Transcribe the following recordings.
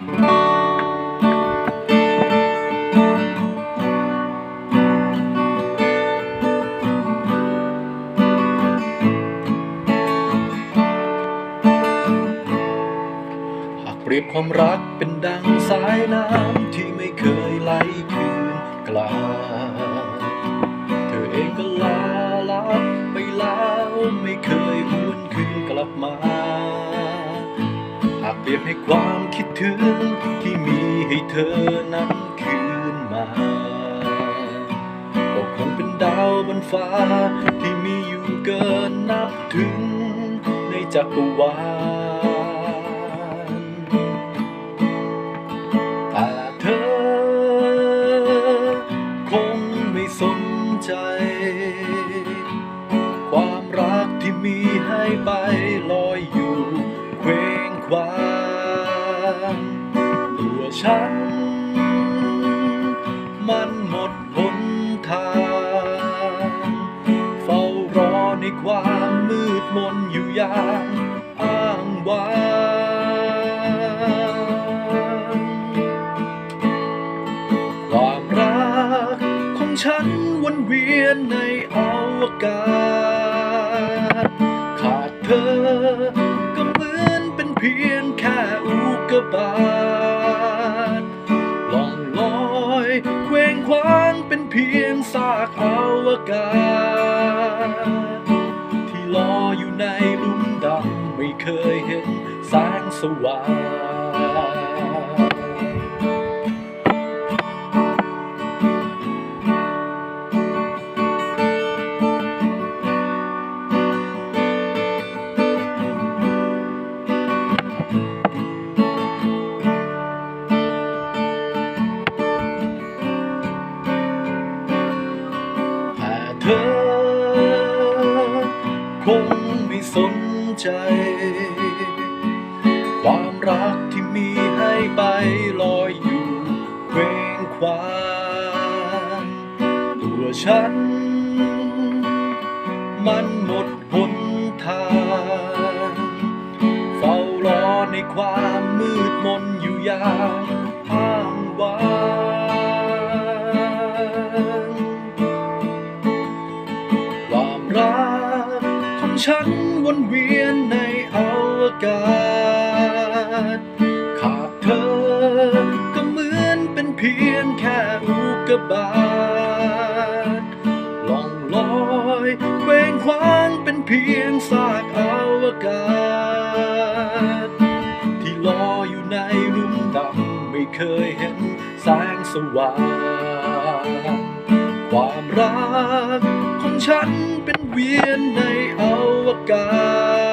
หากเปรียบความรักเป็นดังสายน้ำที่ไม่เคยไหลคืนกลับเธอเองก็ลาลับไปแล้วไม่เคยหวนคืนกลับมาากเปรียบให้ความคิดถึงที่มีให้เธอนั้นคืนมา ก็คงเป็นดาวบนฟ้าที่มีอยู่เกินนับถึงในจักรวาลแต่เธอคงไม่สนใจ ความรักที่มีให้ไปลอย ว้งคว้างตัวฉัน มันหมดหนทาง เฝ้ารอในความมืดมนอยู่อย่างอ้างว้างความรักของฉันวนเวียนในอวกาศ กบาตล่องลอยเคว้งคว้างเป็นเพียงซากอวกาศ ที่ลอยอยู่ในหลุมดำไม่เคยเห็นแสงสว่าง ใจ ความรักที่มีให้ไปลอยอยู่เคว้งคว้างตัวฉัน มันหมดหนทางเฝ้ารอในความมืดมนอยู่อย่างอ้างว้างความรักของฉันวนเวียน กาศขาดเธอก็เหมือนเป็นเพียงแค่อุกกาบาตล่องลอยเว้งคว้างเป็นเพียงซากอวกาศ ที่ลอยอยู่ในหลุมดำไม่เคยเห็นแสงสว่างความรักของฉันเป็นเวียนในอวกาศ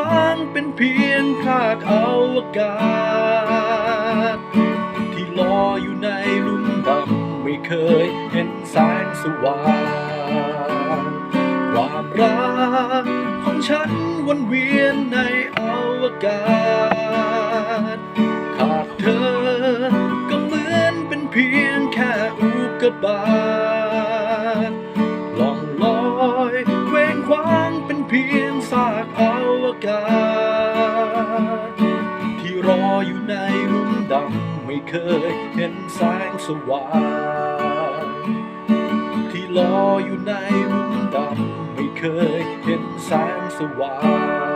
เคว้งคว้างเป็นเพียงคาดอวกาศ ที่ลอยอยู่ในลุมดำไม่เคยเห็นแสงสว่างความรักของฉันวนเวียนในอวกาศ ขาดเธอก็เหมือนเป็นเพียงแค่อุกกาบาต ไม่เคยเห็นแสงสว่างที่ลออยู่ในหลุมดำไม่เคยเห็นแสงสว่าง